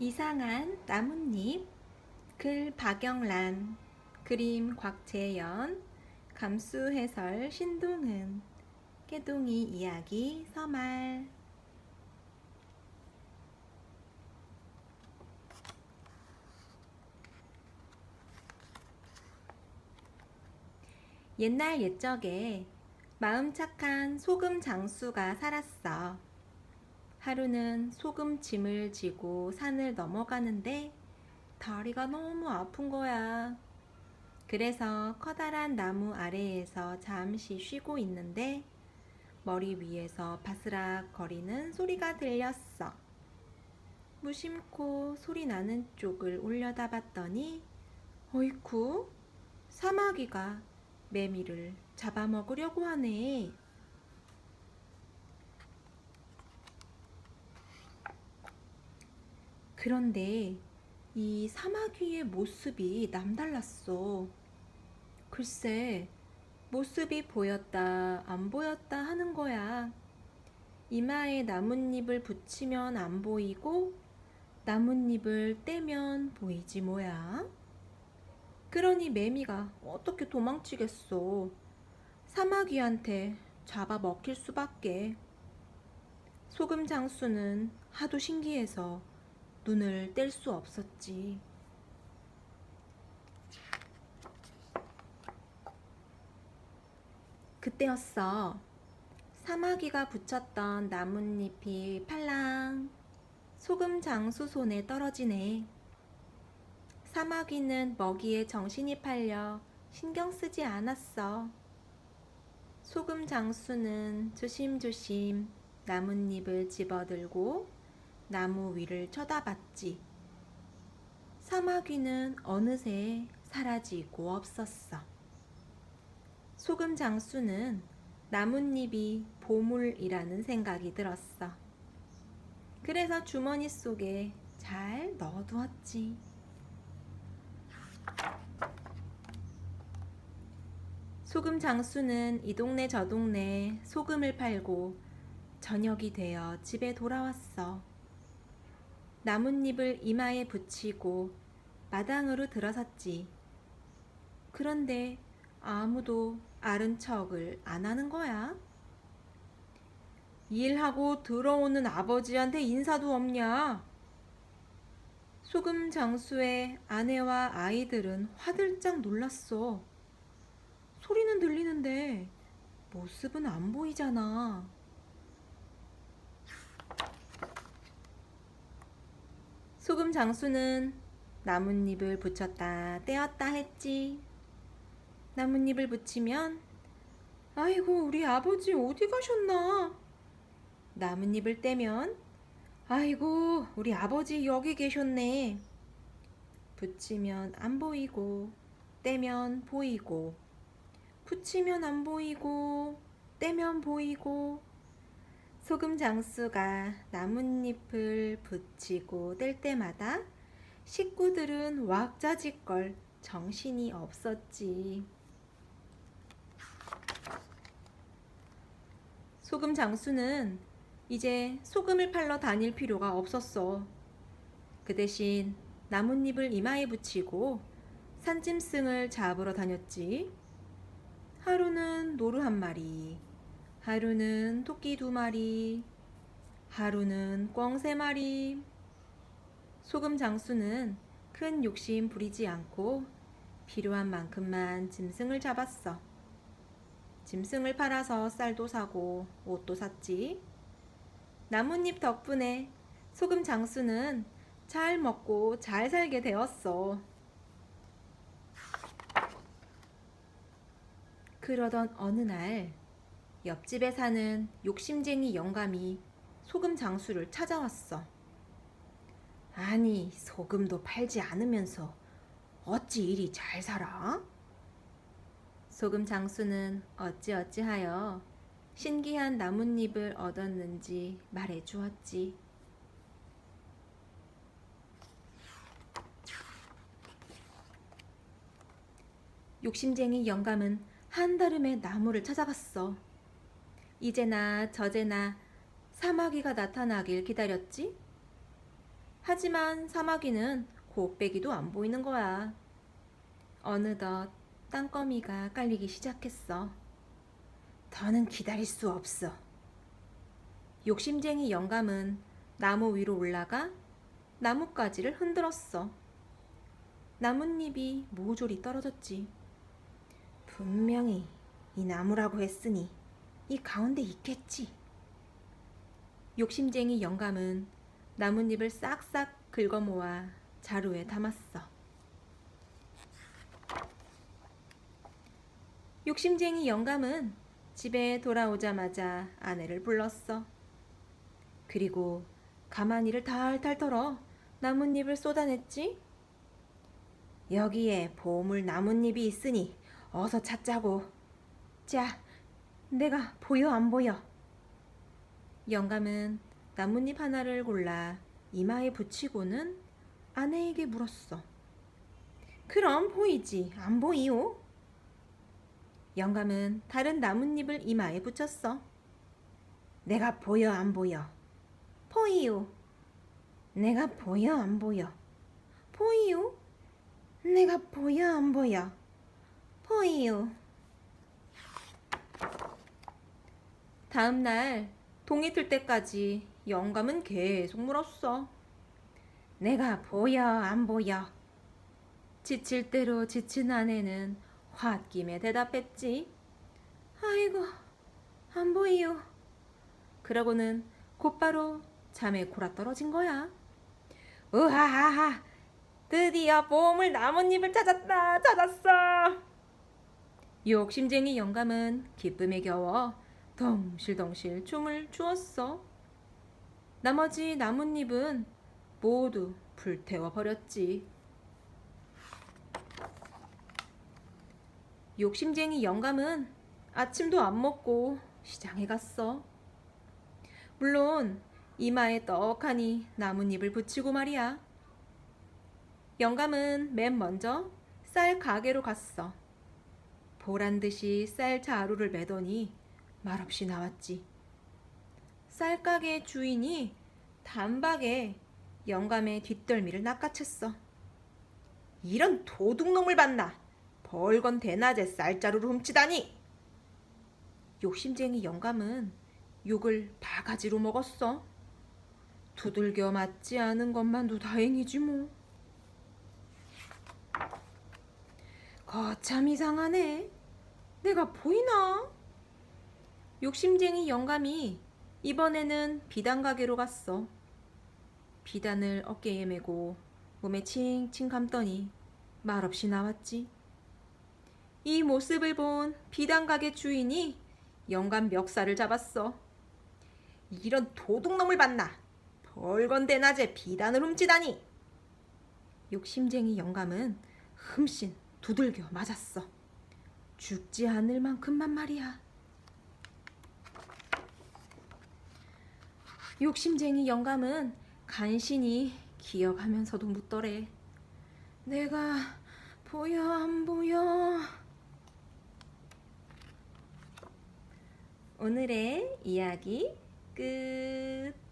이상한 나뭇잎 글 박영란 그림 곽재연 감수 해설 신동은 깨동이 이야기 서말 옛날 옛적에 마음 착한 소금 장수가 살았어. 하루는 소금 짐을 지고 산을 넘어가는데 다리가 너무 아픈 거야. 그래서 커다란 나무 아래에서 잠시 쉬고 있는데 머리 위에서 바스락 거리는 소리가 들렸어. 무심코 소리 나는 쪽을 올려다 봤더니 어이쿠 사마귀가 매미를 잡아먹으려고 하네. 그런데 이 사마귀의 모습이 남달랐어. 글쎄, 모습이 보였다, 안 보였다 하는 거야. 이마에 나뭇잎을 붙이면 안 보이고, 나뭇잎을 떼면 보이지 뭐야. 그러니 매미가 어떻게 도망치겠어. 사마귀한테 잡아 먹힐 수밖에. 소금 장수는 하도 신기해서 눈을 뗄 수 없었지. 그때였어. 사마귀가 붙였던 나뭇잎이 팔랑 소금 장수 손에 떨어지네. 사마귀는 먹이에 정신이 팔려 신경 쓰지 않았어. 소금 장수는 조심조심 나뭇잎을 집어들고 나무 위를 쳐다봤지. 사마귀는 어느새 사라지고 없었어. 소금 장수는 나뭇잎이 보물이라는 생각이 들었어. 그래서 주머니 속에 잘 넣어두었지. 소금 장수는 이 동네 저 동네 소금을 팔고 저녁이 되어 집에 돌아왔어. 나뭇잎을 이마에 붙이고 마당으로 들어섰지. 그런데 아무도 아른 척을 안 하는 거야. 일하고 들어오는 아버지한테 인사도 없냐? 소금 장수의 아내와 아이들은 화들짝 놀랐어. 소리는 들리는데 모습은 안 보이잖아. 소금 장수는 나뭇잎을 붙였다 떼었다 했지. 나뭇잎을 붙이면 아이고 우리 아버지 어디 가셨나? 나뭇잎을 떼면 아이고 우리 아버지 여기 계셨네. 붙이면 안 보이고 떼면 보이고 붙이면 안 보이고 떼면 보이고 소금 장수가 나뭇잎을 붙이고 뗄 때마다 식구들은 왁자지껄 정신이 없었지. 소금 장수는 이제 소금을 팔러 다닐 필요가 없었어. 그 대신 나뭇잎을 이마에 붙이고 산짐승을 잡으러 다녔지. 하루는 노루 한 마리, 하루는 토끼 두 마리, 하루는 꿩 세 마리. 소금 장수는 큰 욕심 부리지 않고 필요한 만큼만 짐승을 잡았어. 짐승을 팔아서 쌀도 사고 옷도 샀지. 나뭇잎 덕분에 소금 장수는 잘 먹고 잘 살게 되었어. 그러던 어느 날 옆집에 사는 욕심쟁이 영감이 소금 장수를 찾아왔어. 아니, 소금도 팔지 않으면서 어찌 이리 잘 살아? 소금 장수는 어찌어찌하여 신기한 나뭇잎을 얻었는지 말해 주었지. 욕심쟁이 영감은 한달음에 나무를 찾아갔어. 이제나 저제나 사마귀가 나타나길 기다렸지? 하지만 사마귀는 곱빼기도 안 보이는 거야. 어느덧 땅거미가 깔리기 시작했어. 더는 기다릴 수 없어. 욕심쟁이 영감은 나무 위로 올라가 나뭇가지를 흔들었어. 나뭇잎이 모조리 떨어졌지. 분명히 이 나무라고 했으니 이 가운데 있겠지. 욕심쟁이 영감은 나뭇잎을 싹싹 긁어 모아 자루에 담았어. 욕심쟁이 영감은 집에 돌아오자마자 아내를 불렀어. 그리고 가마니를 탈탈 털어 나뭇잎을 쏟아냈지. 여기에 보물 나뭇잎이 있으니 어서 찾자고. 자, 내가 보여 안 보여? 영감은 나뭇잎 하나를 골라 이마에 붙이고는 아내에게 물었어. 그럼 보이지 안 보이오? 영감은 다른 나뭇잎을 이마에 붙였어. 내가 보여 안 보여? 보이오. 내가 보여 안 보여? 보이오. 내가 보여 안 보여? 보이오. 다음 날 동이 틀 때까지 영감은 계속 물었어. 내가 보여 안 보여? 지칠 대로 지친 아내는 홧김에 대답했지. 아이고, 안 보이요. 그러고는 곧바로 잠에 골아 떨어진 거야. 으하하하, 드디어 보물 나뭇잎을 찾았다, 찾았어. 욕심쟁이 영감은 기쁨에 겨워 덩실덩실 춤을 추었어. 나머지 나뭇잎은 모두 불태워 버렸지. 욕심쟁이 영감은 아침도 안 먹고 시장에 갔어. 물론 이마에 떡하니 나뭇잎을 붙이고 말이야. 영감은 맨 먼저 쌀 가게로 갔어. 보란 듯이 쌀 자루를 매더니 말없이 나왔지. 쌀 가게 주인이 단박에 영감의 뒷덜미를 낚아챘어. 이런 도둑놈을 봤나? 벌건 대낮에 쌀자루를 훔치다니! 욕심쟁이 영감은 욕을 바가지로 먹었어. 두들겨 맞지 않은 것만도 다행이지 뭐. 거참 이상하네. 내가 보이나? 욕심쟁이 영감이 이번에는 비단 가게로 갔어. 비단을 어깨에 메고 몸에 칭칭 감더니 말없이 나왔지. 이 모습을 본 비단 가게 주인이 영감 멱살을 잡았어. 이런 도둑놈을 봤나? 벌건대 낮에 비단을 훔치다니. 욕심쟁이 영감은 흠씬 두들겨 맞았어. 죽지 않을 만큼만 말이야. 욕심쟁이 영감은 간신히 기억하면서도 묻더래. 내가 보여 안 보여? 오늘의 이야기 끝.